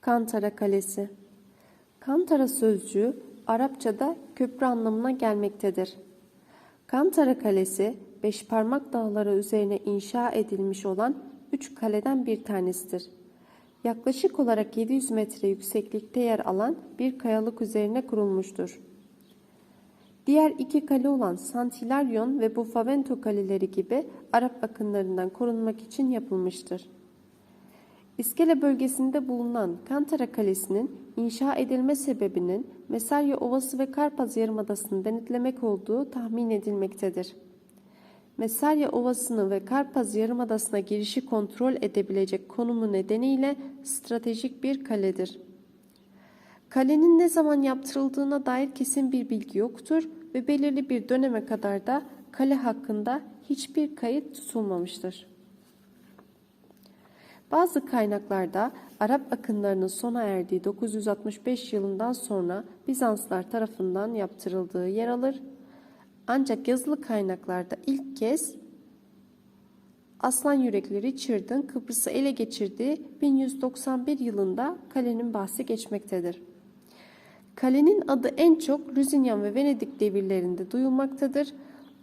Kantara Kalesi Kantara sözcüğü Arapçada köprü anlamına gelmektedir. Kantara Kalesi, Beşparmak Dağları üzerine inşa edilmiş olan üç kaleden bir tanesidir. Yaklaşık olarak 700 metre yükseklikte yer alan bir kayalık üzerine kurulmuştur. Diğer iki kale olan Santillaryon ve Bufavento kaleleri gibi Arap akınlarından korunmak için yapılmıştır. İskele bölgesinde bulunan Kantara Kalesi'nin inşa edilme sebebinin Mesarya Ovası ve Karpaz Yarımadası'nı denetlemek olduğu tahmin edilmektedir. Mesarya Ovası'nı ve Karpaz Yarımadası'na girişi kontrol edebilecek konumu nedeniyle stratejik bir kaledir. Kalenin ne zaman yaptırıldığına dair kesin bir bilgi yoktur ve belirli bir döneme kadar da kale hakkında hiçbir kayıt tutulmamıştır. Bazı kaynaklarda Arap akınlarının sona erdiği 965 yılından sonra Bizanslar tarafından yaptırıldığı yer alır. Ancak yazılı kaynaklarda ilk kez Aslan Yürekli Richard'ın Kıbrıs'ı ele geçirdiği 1191 yılında kalenin bahsi geçmektedir. Kalenin adı en çok Lusignan ve Venedik devirlerinde duyulmaktadır.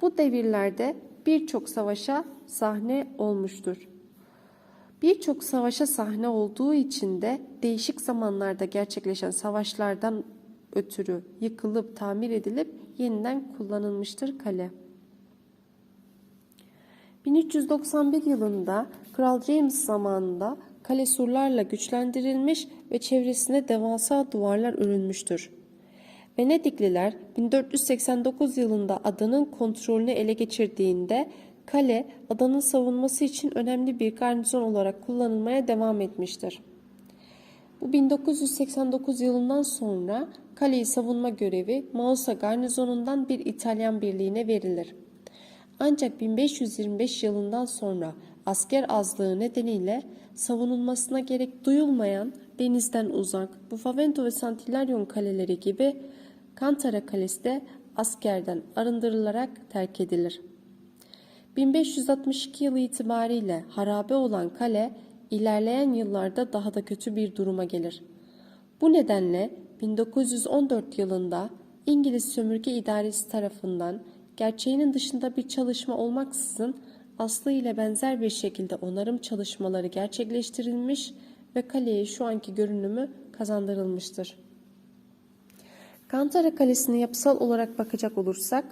Bu devirlerde birçok savaşa sahne olmuştur. Birçok savaşa sahne olduğu için de değişik zamanlarda gerçekleşen savaşlardan ötürü yıkılıp tamir edilip yeniden kullanılmıştır kale. 1391 yılında Kral James zamanında kale surlarla güçlendirilmiş ve çevresine devasa duvarlar örülmüştür. Venedikliler 1489 yılında adanın kontrolünü ele geçirdiğinde kale adanın savunması için önemli bir garnizon olarak kullanılmaya devam etmiştir. Bu 1989 yılından sonra kaleyi savunma görevi Mausa garnizonundan bir İtalyan birliğine verilir. Ancak 1525 yılından sonra asker azlığı nedeniyle savunulmasına gerek duyulmayan denizden uzak Bufavento ve Santillaryon kaleleri gibi Kantara Kalesi de askerden arındırılarak terk edilir. 1562 yılı itibariyle harabe olan kale ilerleyen yıllarda daha da kötü bir duruma gelir. Bu nedenle 1914 yılında İngiliz Sömürge İdaresi tarafından gerçeğinin dışında bir çalışma olmaksızın aslı ile benzer bir şekilde onarım çalışmaları gerçekleştirilmiş ve kaleye şu anki görünümü kazandırılmıştır. Kantara Kalesi'ne yapısal olarak bakacak olursak,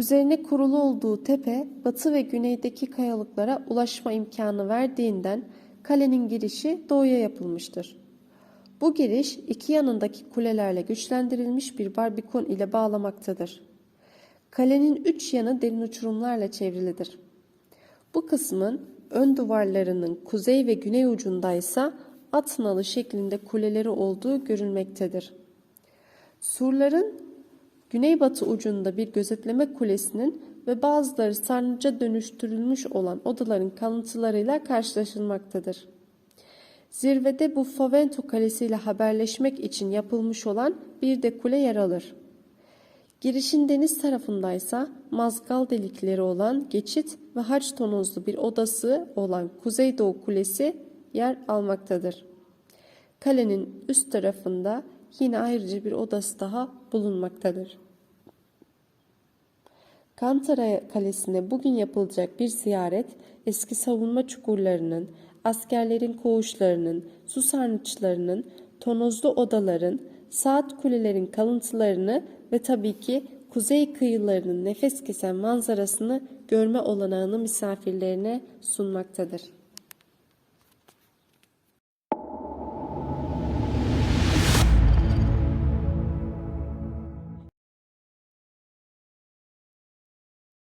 üzerine kurulu olduğu tepe batı ve güneydeki kayalıklara ulaşma imkanı verdiğinden kalenin girişi doğuya yapılmıştır. Bu giriş iki yanındaki kulelerle güçlendirilmiş bir barbikon ile bağlamaktadır. Kalenin üç yanı derin uçurumlarla çevrilidir. Bu kısmın ön duvarlarının kuzey ve güney ucundaysa at nalı şeklinde kuleleri olduğu görülmektedir. Surların güneybatı ucunda bir gözetleme kulesinin ve bazıları sarnıca dönüştürülmüş olan odaların kalıntılarıyla karşılaşılmaktadır. Zirvede bu Favento Kalesi ile haberleşmek için yapılmış olan bir de kule yer alır. Girişin deniz tarafındaysa mazgal delikleri olan geçit ve harç tonozlu bir odası olan Kuzeydoğu Kulesi yer almaktadır. Kalenin üst tarafında yine ayrıca bir odası daha bulunmaktadır. Kantara Kalesi'ne bugün yapılacak bir ziyaret eski savunma çukurlarının, askerlerin koğuşlarının, su sarnıçlarının, tonozlu odaların, saat kulelerin kalıntılarını ve tabii ki kuzey kıyılarının nefes kesen manzarasını görme olanağını misafirlerine sunmaktadır.